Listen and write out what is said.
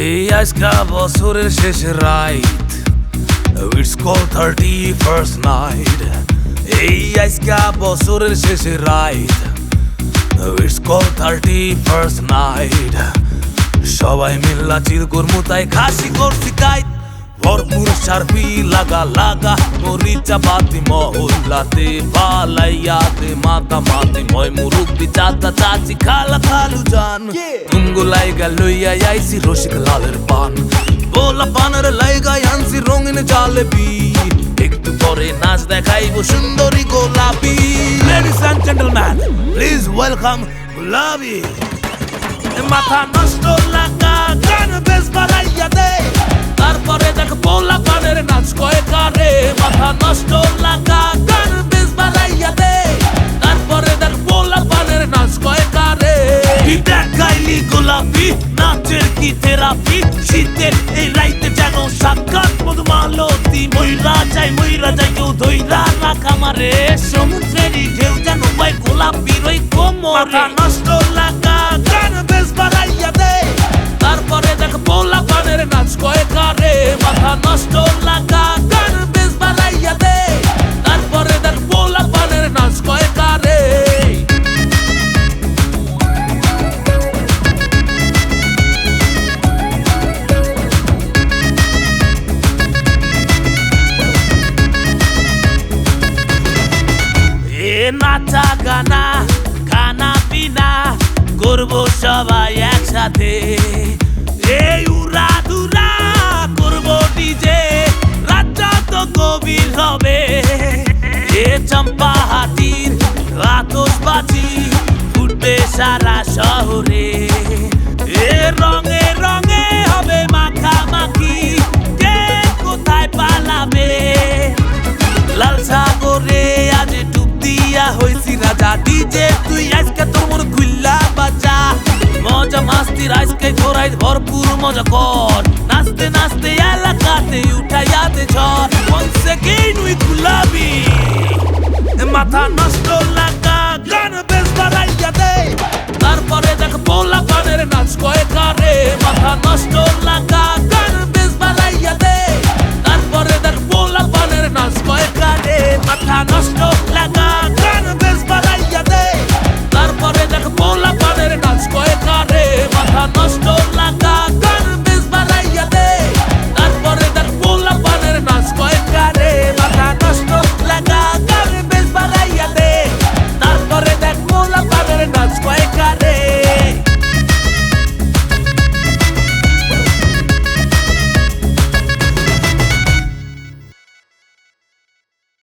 এই আজকা বছরের শেষ right. It's call thirty first night এই আজকা বছরের শেষ right. It's call thirty first night সবাই মিল্লা চিল করমু, তাই খাসি করছি কাইট ভরপুর সার্ফি লাগা লাগা মরিচা বাতি মহল্লাতে পালাইয়াতে মাতা মাতি ময় মুরুব্বি চাচা চাচি খালা খালু জান। তুমগো লাইগা লইয়া আইছি রসিক লালের পান। বোলা পানের লাইগা আনছি রঙিন জালেবি একটু পরে নাচ দেখাইবো সুন্দরী গোলাপি। Ladies and gentleman please welcome গুলাবি মাথা নষ্ট লাগা গান গোলাপি নাচের কি থেরাপি শীতের এই রাইতে যেন সাক্ষাৎ, মধুমালতি ময়রা যাই ময়রা যাই কেউ ধৈরা রাখা মারে সমুদ্রের ঢেউ যেন ভাই গোলাপি রই কোমরে। নষ্ট লাগা গান বেশ বাড়াইয়া দে। তারপরে দেখ পোলা পানের নাচ কয়ে কারে। এ নাচা গানা খানা পিনা করব সবাই একসাথে। এই উড়া দুরা করব ডিজে রাজ্য তো গভীর হবে। এ চম্পা হাতির আতসবাজি ফুটবে সারা শহরে। এ রঙে রঙে হবে মাখামাখি ডিজে তুই আজকে তোর মন খুল্লা বাজা। মজা মাস্তির, আজকে ঘোরাই ভরপুর মজা কর। নাচতে নাচতে এলাকাতে উঠাইয়াতে ঝড়। বলছে থেকে নুই গুলাবি। মাথা নষ্ট লাগা, গান বেশ বাড়াইয়া দে। তারপরে দেখ পোলা পানের নাচ